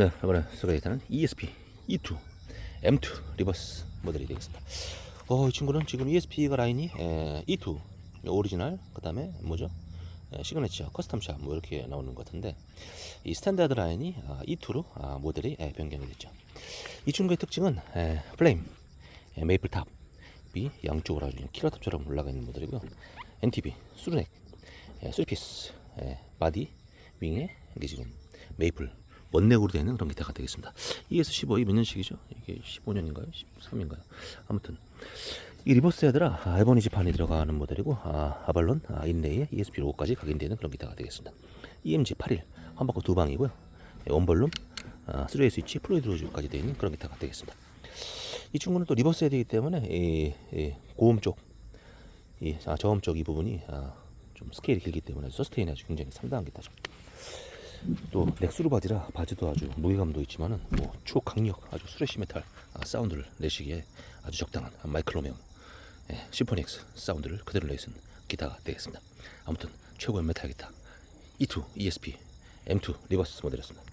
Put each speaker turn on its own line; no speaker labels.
네, 이번에 소개해드리는 ESP E2 M2 리버스 모델이 되겠습니다. 어, 이 친구는 지금 ESP가 라인이 에, E2 오리지널 그다음에 뭐죠? 에, 시그네처, 커스텀샵 뭐 이렇게 나오는 것 같은데 이 스탠다드 라인이 아, E2로 아, 모델이 에, 변경이 됐죠. 이 친구의 특징은 에, 플레임, 에, 메이플 탑이 양쪽으로 아주 키러 탑처럼 올라가 있는 모델이고요. NTB, 수루넥, 에, 수리피스, 에, 바디, 윙에 이게 지금 메이플 원넥으로 되어 있는 그런 기타가 되겠습니다. ES 15 이 몇 년식이죠? 이게 15년인가요? 13인가요? 아무튼 이 리버스 헤드라 아, 에버니 지판이 들어가는 모델이고 아, 아발론 아, 인레이에 ESP 로고까지 각인되는 그런 기타가 되겠습니다. EMG 81 한 바퀴 두 방이고요. 예, 원볼룸 아, 3웨이 스위치 플루이드 로즈까지 되어 있는 그런 기타가 되겠습니다. 이 친구는 또 리버스 헤드이기 때문에 이, 이 고음 쪽, 이 아, 저음 쪽 이 부분이 아, 좀 스케일이 길기 때문에 서스테인이 아주 굉장히 상당한 기타죠. 또 넥스루 바디라 바지도 아주 무게감도 있지만은 뭐 초강력 아주 스레시 메탈 아, 사운드를 내시기에 아주 적당한 마이클로메오 예, 심포닉스 사운드를 그대로 내쓴 기타가 되겠습니다. 아무튼 최고의 메탈 기타 E2 ESP M2 리버스 모델이었습니다.